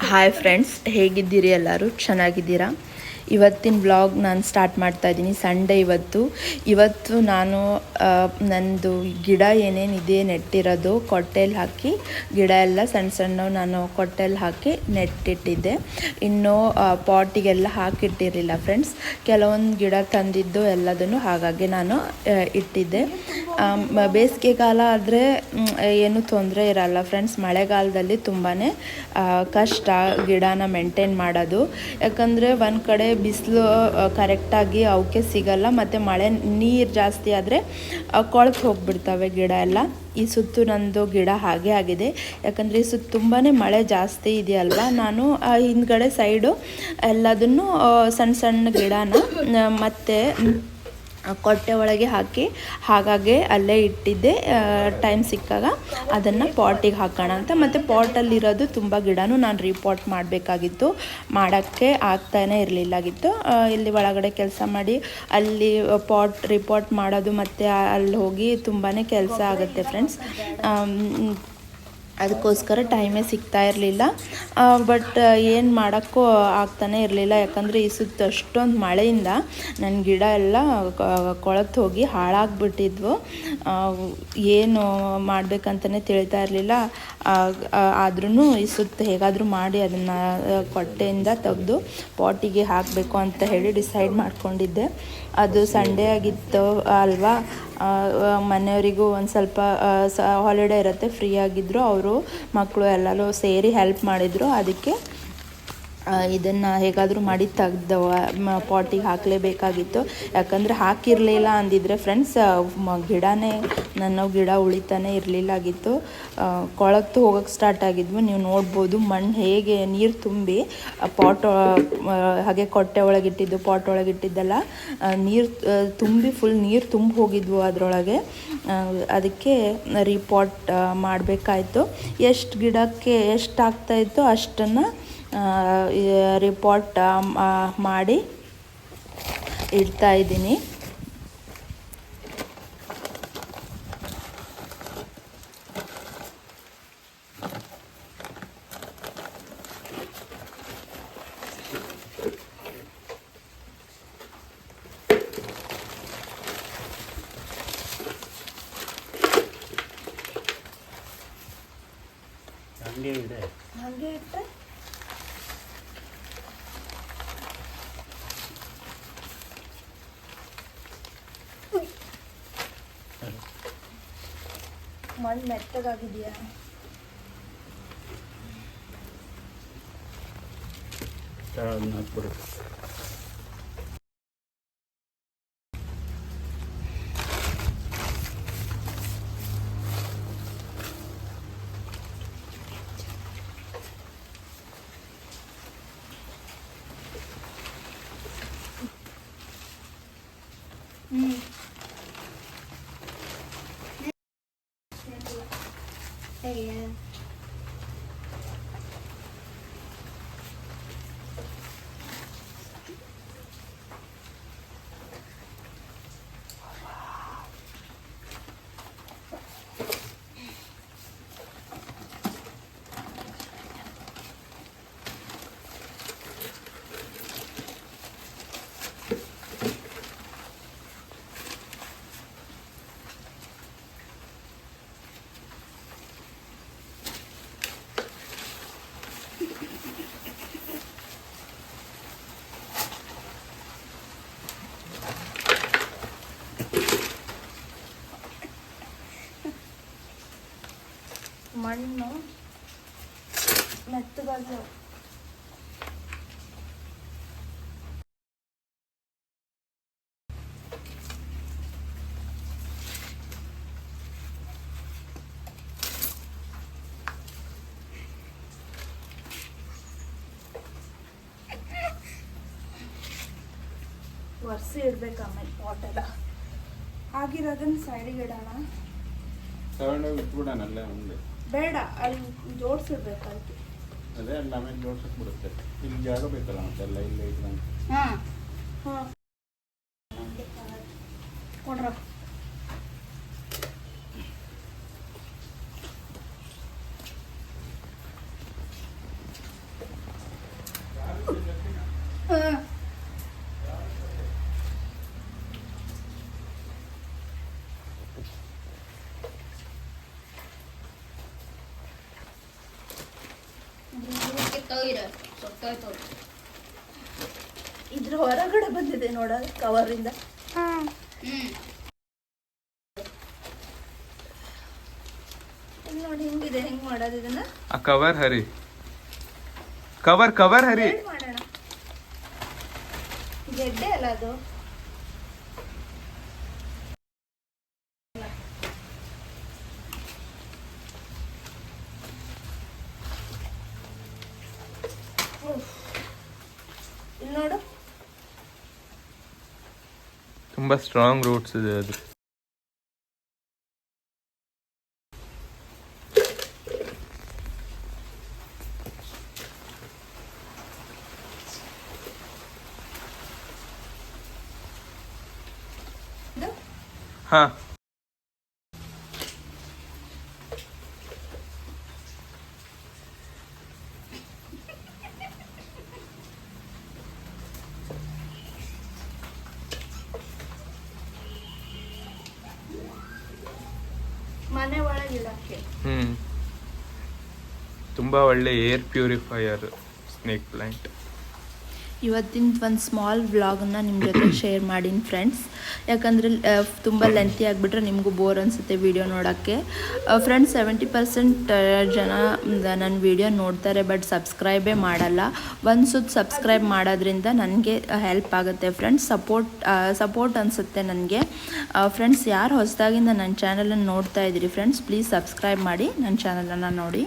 Hi friends ಹೇಗಿದ್ದೀರಿ ಎಲ್ಲರೂ? ಚೆನ್ನಾಗಿದ್ದೀರಾ? ಇವತ್ತಿನ ಬ್ಲಾಗ್ ನಾನು ಸ್ಟಾರ್ಟ್ ಮಾಡ್ತಾ ಇದ್ದೀನಿ. ಸಂಡೇ ಇವತ್ತು. ಇವತ್ತು ನಾನು ನಂದು ಗಿಡ ಏನೇನಿದೆ ನೆಟ್ಟಿರೋದು ಕೊಟ್ಟೆಲಿ ಹಾಕಿ, ಗಿಡ ಎಲ್ಲ ಸಣ್ಣ ಸಣ್ಣ ನಾನು ಕೊಟ್ಟೆಲಿ ಹಾಕಿ ನೆಟ್ಟಿಟ್ಟಿದ್ದೆ. ಇನ್ನು ಪಾಟಿಗೆಲ್ಲ ಹಾಕಿಟ್ಟಿರಲಿಲ್ಲ ಫ್ರೆಂಡ್ಸ್ ಕೆಲವೊಂದು ಗಿಡ ತಂದಿದ್ದು ಎಲ್ಲದನ್ನು ಹಾಗಾಗಿ ನಾನು ಇಟ್ಟಿದ್ದೆ. ಬೇಸಿಗೆಗಾಲ ಆದರೆ ಏನು ತೊಂದರೆ ಇರಲ್ಲ ಫ್ರೆಂಡ್ಸ್ ಮಳೆಗಾಲದಲ್ಲಿ ತುಂಬಾ ಕಷ್ಟ ಗಿಡನ ಮೇಂಟೈನ್ ಮಾಡೋದು. ಯಾಕಂದರೆ ಒಂದು ಕಡೆ ಬಿಸಿಲು ಕರೆಕ್ಟಾಗಿ ಅವಕ್ಕೆ ಸಿಗಲ್ಲ, ಮತ್ತು ಮಳೆ ನೀರು ಜಾಸ್ತಿ ಆದರೆ ಕೊಳಕ್ಕೆ ಹೋಗ್ಬಿಡ್ತವೆ ಗಿಡ ಎಲ್ಲ. ಈ ಸುತ್ತು ನಂದು ಗಿಡ ಹಾಗೆ ಆಗಿದೆ. ಯಾಕಂದರೆ ಈ ಸುತ್ತು ತುಂಬಾ ಮಳೆ ಜಾಸ್ತಿ ಇದೆಯಲ್ವಾ? ನಾನು ಹಿಂದ್ಗಡೆ ಸೈಡು ಎಲ್ಲದನ್ನು ಸಣ್ಣ ಸಣ್ಣ ಗಿಡನ ಮತ್ತೆ ಕೊಟ್ಟೆ ಒಳಗೆ ಹಾಕಿ, ಹಾಗಾಗಿ ಅಲ್ಲೇ ಇಟ್ಟಿದ್ದೆ ಟೈಮ್ ಸಿಕ್ಕಾಗ. ಅದನ್ನು ಪಾಟಿಗೆ ಹಾಕೋಣ ಅಂತ. ಮತ್ತು ಪಾಟಲ್ಲಿರೋದು ತುಂಬ ಗಿಡನೂ ನಾನು ರಿಪೋರ್ಟ್ ಮಾಡಬೇಕಾಗಿತ್ತು. ಮಾಡೋಕ್ಕೆ ಆಗ್ತಾನೆ ಇರಲಿಲ್ಲಾಗಿತ್ತು. ಇಲ್ಲಿ ಒಳಗಡೆ ಕೆಲಸ ಮಾಡಿ, ಅಲ್ಲಿ ಪಾಟ್ ರಿಪೋರ್ಟ್ ಮಾಡೋದು ಮತ್ತು ಅಲ್ಲಿ ಹೋಗಿ ತುಂಬಾ ಕೆಲಸ ಆಗುತ್ತೆ ಫ್ರೆಂಡ್ಸ್ ಅದಕ್ಕೋಸ್ಕರ ಟೈಮೇ ಸಿಗ್ತಾ ಇರಲಿಲ್ಲ. ಬಟ್ ಏನು ಮಾಡೋಕ್ಕೂ ಆಗ್ತಾನೆ ಇರಲಿಲ್ಲ. ಯಾಕಂದರೆ ಈ ಸುತ್ತ ಅಷ್ಟೊಂದು ಮಳೆಯಿಂದ ನನ್ನ ಗಿಡ ಎಲ್ಲ ಕೊಳತು ಹೋಗಿ ಹಾಳಾಗ್ಬಿಟ್ಟಿದ್ವು. ಏನು ಮಾಡಬೇಕಂತಲೇ ತಿಳಿತಾ ಇರಲಿಲ್ಲ. ಆದ್ರೂ ಈ ಸುತ್ತ ಹೇಗಾದರೂ ಮಾಡಿ ಅದನ್ನು ಕೊಟ್ಟೆಯಿಂದ ತೆಗೆದು ಪಾಟಿಗೆ ಹಾಕಬೇಕು ಅಂತ ಹೇಳಿ ಡಿಸೈಡ್ ಮಾಡ್ಕೊಂಡಿದ್ದೆ. ಅದು ಸಂಡೇ ಆಗಿತ್ತು ಅಲ್ವಾ? ಮನೆಯವರಿಗೂ ಒಂದು ಸ್ವಲ್ಪ ಹಾಲಿಡೇ ಇರುತ್ತೆ ಫ್ರೀ ಆಗಿದ್ದರು ಅವರು ಮಕ್ಕಳು ಎಲ್ಲರೂ ಸೇರಿ ಹೆಲ್ಪ್ ಮಾಡಿದರು. ಅದಕ್ಕೆ ಇದನ್ನು ಹೇಗಾದರೂ ಮಾಡಿ ತೆಗ್ದು ಪಾಟಿಗೆ ಹಾಕಲೇಬೇಕಾಗಿತ್ತು. ಯಾಕಂದರೆ ಹಾಕಿರಲಿಲ್ಲ ಅಂದಿದ್ರೆ ಫ್ರೆಂಡ್ಸ್ ಗಿಡನೇ, ನನ್ನ ಗಿಡ ಉಳಿತಾನೆ ಇರಲಿಲ್ಲಾಗಿತ್ತು. ಕೊಳಕ್ತು ಹೋಗೋಕ್ಕೆ ಸ್ಟಾರ್ಟ್ ಆಗಿದ್ವು. ನೀವು ನೋಡ್ಬೋದು ಮಣ್ಣು ಹೇಗೆ ನೀರು ತುಂಬಿ ಪಾಟ್ ಹಾಗೆ ಕೊಟ್ಟೆ ಒಳಗಿಟ್ಟಿದ್ದು, ಪಾಟ್ ಒಳಗಿಟ್ಟಿದ್ದೆಲ್ಲ ನೀರು ತುಂಬಿ ಫುಲ್ ನೀರು ತುಂಬಿ ಹೋಗಿದ್ವು ಅದರೊಳಗೆ. ಅದಕ್ಕೆ ರೀಪಾಟ್ ಮಾಡಬೇಕಾಯ್ತು. ಎಷ್ಟು ಗಿಡಕ್ಕೆ ಎಷ್ಟು ಆಗ್ತಾಯಿತ್ತು ಅಷ್ಟನ್ನು ರಿಪೋರ್ಟ್ ಮಾಡಿ ಇಡ್ತಾ ಇದ್ದೀನಿ. ಹಂಗೆ ಇದೆ. ಹಾಗೆ ಇಟ್ಟರೆ ಮಣ್ಣು ಮೆತ್ತಗಾಗಿದೆಯಾ ಅದನ್ನ ಹಾಕ್ಬಿಡು ಮಣ್ಣು ಮೆತ್ತಗಾಗಿ ಒರೆಸಿ ಇಡ್ಬೇಕು ಆಮೇಲೆ ಪಾಟೆಲ್ಲ ಆಗಿರೋದನ್ನ ಸೈಡಿಗೆ ಇಡೋಣ. ತಗೊಂಡೋಗಿ ಮುಂದೆ ಬೇಡ ಅಲ್ಲಿ ಜೋಡಿಸಿರ್ಬೇಕಾಯ್ತು ಮಾಡ್ತಾರೆ ಎಲ್ಲಾಮೆ ಜೋಡ್ಸಕ್ ಬಿಡುತ್ತೆ ಇಲ್ಲಿ ಜಾಗ ಬೇಕಲ್ಲ ಮತ್ತೆ ಎಲ್ಲ ಇಲ್ಲ ಇದ್ರೆ ಕೊಡ್ರ Thank you. ಕಿತ್ತೋಗಿರ ಸೊತ್ತೋಯ್ತು ಇದ್ರ ಹೊರಗಡೆ ಬಂದಿದೆ ನೋಡ ಕವರಿಂದ ಹ್ಮ್ ನೋಡಿ ಹೆಂಗಿದೆ ಹೆಂಗ್ ಮಾಡೋದು ಇದನ್ನ? ಆ ಕವರ್ ಹರಿ. ಕವರ್ ಕವರ್ ಹರಿ. ಮಾಡೋಣ? ಗೆಡ್ಡೆ ಅಲ್ಲ ಅದು ಉಫ್. ಇಲ್ಲಿ ನೋಡು. ತುಂಬಾ ಸ್ಟ್ರಾಂಗ್ ರೂಟ್ಸ್ ಇದೆ ಅದು. ಇದು? ಹಾ. ಹ್ಮ್. ತುಂಬಾ ಒಳ್ಳೆ ಏರ್ ಪ್ಯೂರಿಫೈಯರ್ ಸ್ನೇಕ್ ಪ್ಲಾಂಟ್ ಇವತ್ತಿನ ಒಂದು ಸ್ಮಾಲ್ ವ್ಲಾಗನ್ನ ನಿಮ್ಮ ಜೊತೆ ಶೇರ್ ಮಾಡೀನಿ ಫ್ರೆಂಡ್ಸ್ ಯಾಕಂದರೆ ತುಂಬ ಲೆಂತಿ ಆಗಿಬಿಟ್ರೆ ನಿಮಗೂ ಬೋರ್ ಅನಿಸುತ್ತೆ ವಿಡಿಯೋ ನೋಡೋಕ್ಕೆ. ಫ್ರೆಂಡ್ಸ್ ಸೆವೆಂಟಿ ಪರ್ಸೆಂಟ್ ಜನ ನನ್ನ ವಿಡಿಯೋ ನೋಡ್ತಾರೆ ಬಟ್ ಸಬ್ಸ್ಕ್ರೈಬೇ ಮಾಡಲ್ಲ. ಒಂದು ಸುತ್ತ ಸಬ್ಸ್ಕ್ರೈಬ್ ಮಾಡೋದ್ರಿಂದ ನನಗೆ ಹೆಲ್ಪ್ ಆಗುತ್ತೆ. ಫ್ರೆಂಡ್ಸ್ ಸಪೋರ್ಟ್ ಸಪೋರ್ಟ್ ಅನಿಸುತ್ತೆ ನನಗೆ. ಫ್ರೆಂಡ್ಸ್ ಯಾರು ಹೊಸದಾಗಿಂದ ನನ್ನ ಚಾನಲನ್ನು ನೋಡ್ತಾ ಇದ್ದೀರಿ ಫ್ರೆಂಡ್ಸ್ ಪ್ಲೀಸ್ ಸಬ್ಸ್ಕ್ರೈಬ್ ಮಾಡಿ ನನ್ನ ಚಾನಲನ್ನು ನೋಡಿ.